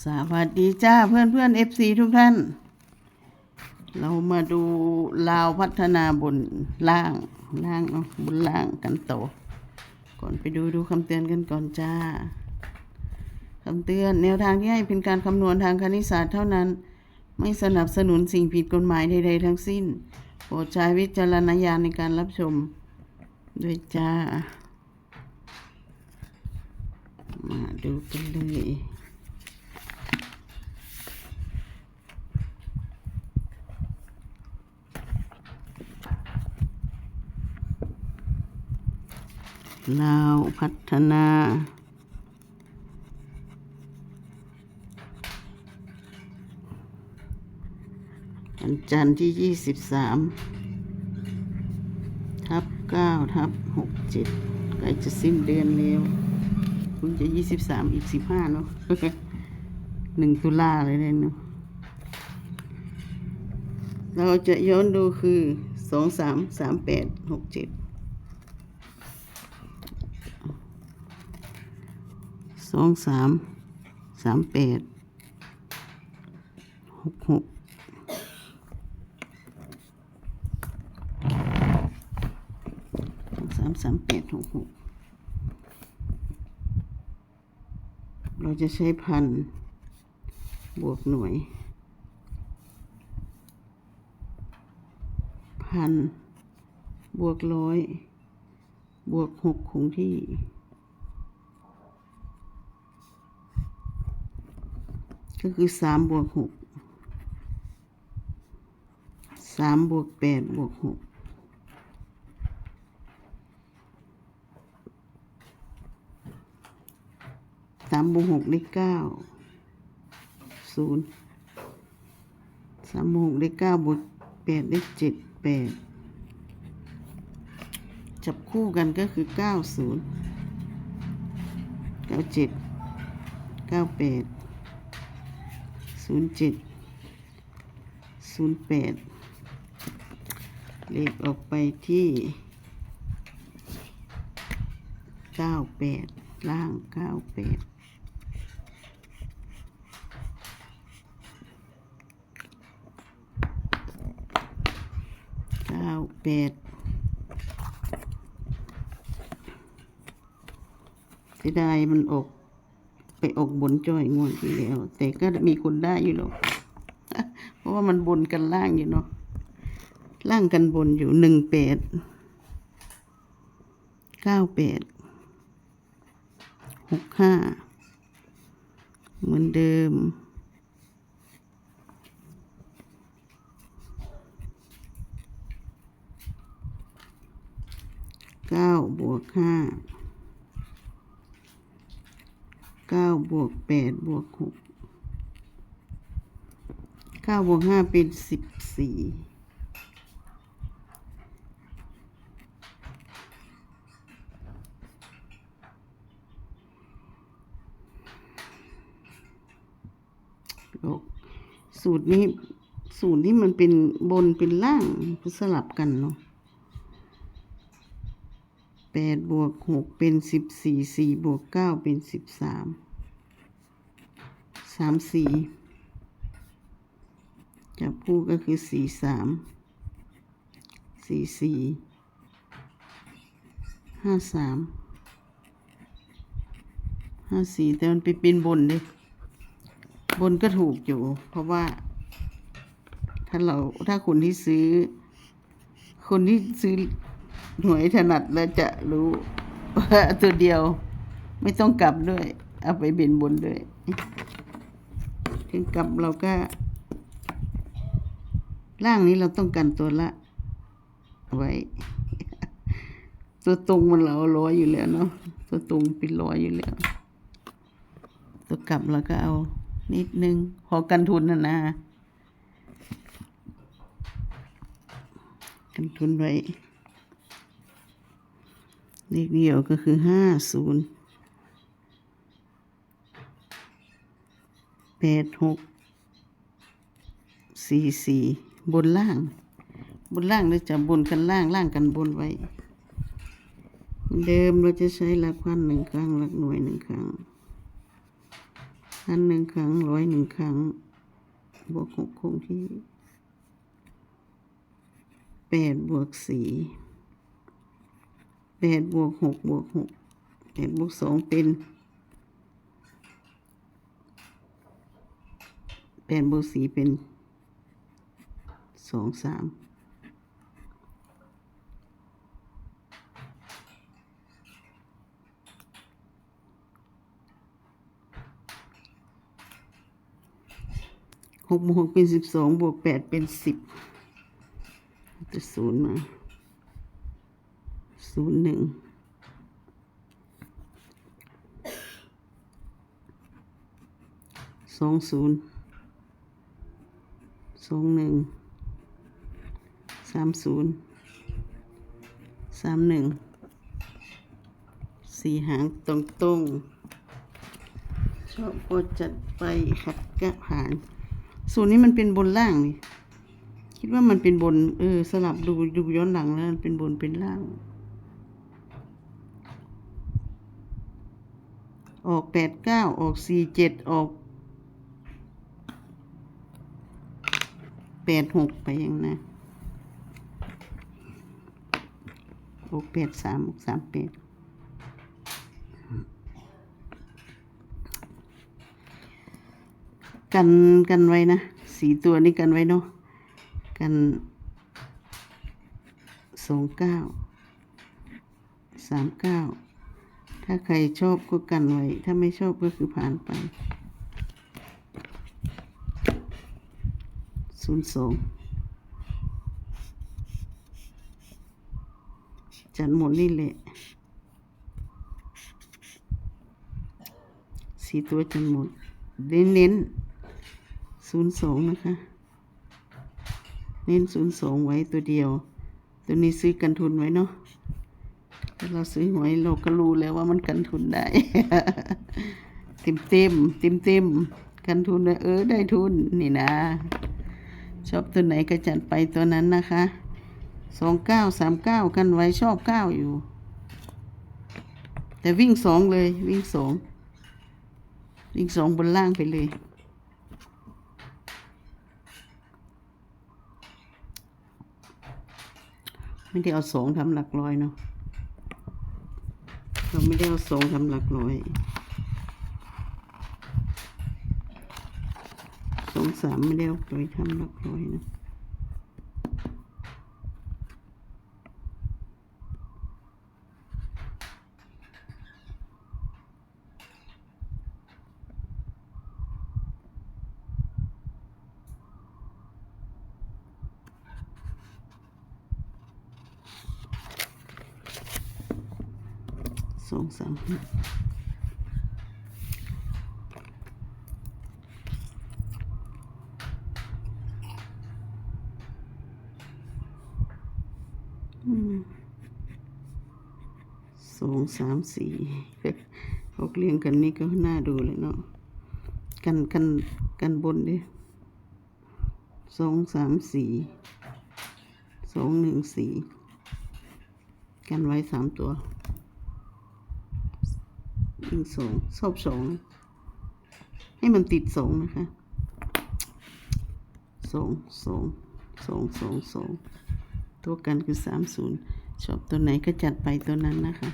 สวัสดีจ้าเพื่อนเพื่อนเอฟซีทุกท่าน เรามาดูลาวพัฒนาบนล่างล่างเนาะบนล่างกันโตอก่อนไปดูดูคำเตือนกันก่อนจ้าคำเตือนแนวทางที่ให้เป็นการคำนวณทางคณิตศาสตร์เท่านั้น ไม่สนับสนุนสิ่งผิดกฎหมายใดๆทั้งสิ้นโปรดใช้วิจารณญาณในการรับชมด้วยจ้า มาดูกันเลย ลาวพัฒนา วันจันทร์ที่ยี่สิบสามทับเก้าทับหกเจ็ดใกล้จะสิ้นเดือนแล้วคุณจะยี่สิบสามอีกสิบห้าเนาะหนึ่งตุลาเลยเนี่ยเนาะเราจะย้อนดูคือสองสามสามแปดหกเจ็ด สองสามสามแปดหกหกสองสามสามแปดหกหกเราจะใช้พันบวกหน่วย พันบวกร้อย บวกหกคงที่ ก็คือสามบวกหกสามบวกแปดบวกหกสามบวกหกได้เก้าศูนย์สามบวกหกได้เก้าบวกแปดได้เจ็ดแปดจับคู่กันก็คือเก้าศูนย์เก้าเจ็ดเก้าแปด ศูนย์เจ็ดศูนย์แปดเลขออกไปที่เก้าแปดล่างเก้าแปดเก้าแปดเสียดายมันออก ไปออกบนจ้อยงวดที่แล้วแต่ก็มีคนได้อยู่หรอกเพราะว่ามันบนกันล่างอยู่เนาะล่างกันบนอยู่หนึ่งแปดเก้าแปดหกห้าเหมือนเดิมเก้าบวกห้า เก้าบวกแปดบวกหกเก้าบวกห้าเป็นสิบสี่โอ้สูตรนี้ สูตรนี้มันเป็นบนเป็นล่างสลับกันเนาะ แปดบวกหกเป็นสิบสี่สี่บวกเก้าเป็นสิบสามสามสี่จับคู่ก็คือสี่สามสี่สี่ห้าสามห้าสี่แต่มันไปเป็นบนเลยบนก็ถูกอยู่ เพราะว่า ถ้าเราถ้าคนที่ซื้อ คนที่ซื้อ หวยถนัดแล้วจะรู้ว่าตัวเดียว ไม่ต้องกลับด้วย เอาไปเบนบนด้วย ถึงกลับเราก็ ล่างนี้เราต้องกันตัวละ ไว้ ตัวตรงมันเราร้อยอยู่แล้วเนาะตัวตรงเป็นร้อยอยู่แล้ว ตัวกลับเราก็เอา นิดนึง พอกันทุนนะนะกันทุนไว้ เลขเดียวก็คือห้าศูนย์แปดหกสี่สี่บนล่าง บนล่างเราจะบนกันล่างล่างกันบนไว้ เดิมเราจะใช้หลักพันหนึ่งครั้งหลักหน่วยหนึ่งครั้งพันหนึ่งครั้งร้อยหนึ่งครั้ง บวกหกคงที่แปดบวกสี่ แปดบวกหกบวกหกแปดบวกสองเป็นแปดบวกสี่เป็นสองสามหกบวกหกเป็นสิบสองบวกแปดเป็นสิบจะศูนย์มา ศูนย์หนึ่งสองศูนย์สองหนึ่งสามศูนย์สามหนึ่งสี่หางตรงตรงชอบก็จัดไปขัดกะผ่านสูตรนี้มันเป็นบนล่างนี่คิดว่ามันเป็นบน เออ สลับดูดูย้อนหลังแล้วมันเป็นบนเป็นล่าง ออกแปดเก้าออกสี่เจ็ดออกแปดหกไปยังนะหกแปดสามหกสามแปดกันกันไว้นะสีตัวนี้กันไว้เนาะกันสองเก้าสามเก้า ถ้าใครชอบก็กันไว้ ถ้าไม่ชอบก็คือผ่านไปศูนย์สองจัดหมดนี่แหละสีตัวจัดหมด เน้นเน้นศูนย์สองนะคะ เน้นศูนย์สองไว้ตัวเดียว ตัวนี้ซื้อกันทุนไว้เนาะ เราซื้อหวยเราก็รู้แล้วว่ามันกันทุนได้เต็มเต็มเต็มเต็มกันทุนเลยเออได้ทุนนี่นะ ชอบตัวไหนก็จัดไปตัวนั้นนะคะสองเก้าสามเก้ากันไว้ชอบเก้าอยู่ แต่วิ่งสองเลยวิ่งสองวิ่งสองบนล่างไปเลยไม่ได้เอาสองทำหลักร้อยเนาะ เราไม่ได้เอาสองทำหลักร้อยสองสามไม่ได้เอาไปทำหลักร้อยนะ สองสามห้าสองสามสี่ออกเรียงกันนี่ก็น่าดูเลยเนาะกันกันกันบนดิสองสามสี่สองหนึ่งสี่กันไว้สามตัว ยิงสองชอบสอง ให้มันติดสองนะคะสองสองสองสองสองตัวกันคือสามศูนย์ชอบตัวไหนก็จัดไปตัวนั้นนะคะ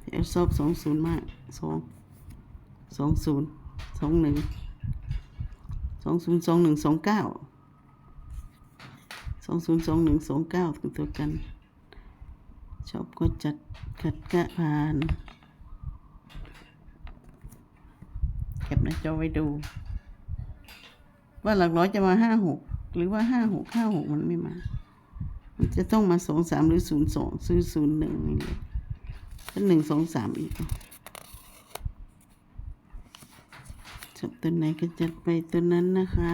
แต่ชอบสองศูนย์มากสองสองศูนย์สองหนึ่งสองศูนย์สองหนึ่งสองเก้าสองศูนย์สองหนึ่งสองเก้าคือตัวกัน ชอบก็จัดขัดกะผ่าน เก็บหนะ จอไว้ดู ว่าหลักร้อยจะมาห้าหกหรือว่าห้าหกห้าหกมันไม่มา มันจะต้องมาสองสามหรือศูนย์สองซื้อศูนย์หนึ่งนี่เลยก็หนึ่งสองสามอีกชอบตัวไหนก็จัดไปตัวนั้นนะคะ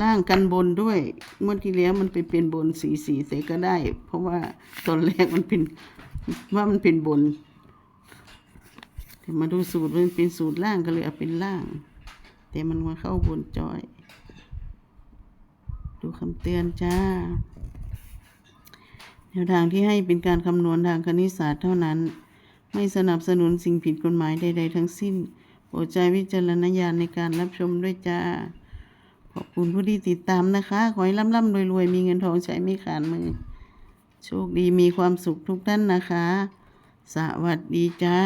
ล่างกันบนด้วยเมื่อที่แล้วมันไปเป็นบนสีสีเสก็ได้ เพราะว่าตอนแรกมันเป็นว่ามันเป็นบน แต่มาดูสูตรมันเป็นสูตรล่างก็เลยเอาเป็นล่าง แต่มันมาเข้าบนจอย ดูคำเตือนจ้าแนวทางที่ให้เป็นการคำนวณทางคณิตศาสตร์เท่านั้น ไม่สนับสนุนสิ่งผิดกฎหมายใด ๆ ทั้งสิ้นโปรดใช้วิจารณญาณในการรับชมด้วยจ้า ขอบคุณผู้ที่ติดตามนะคะ ขอให้ร่ำร่ำรวยรวยมีเงินทองใช้ไม่ขาดมือ โชคดีมีความสุขทุกท่านนะคะ สวัสดีจ้า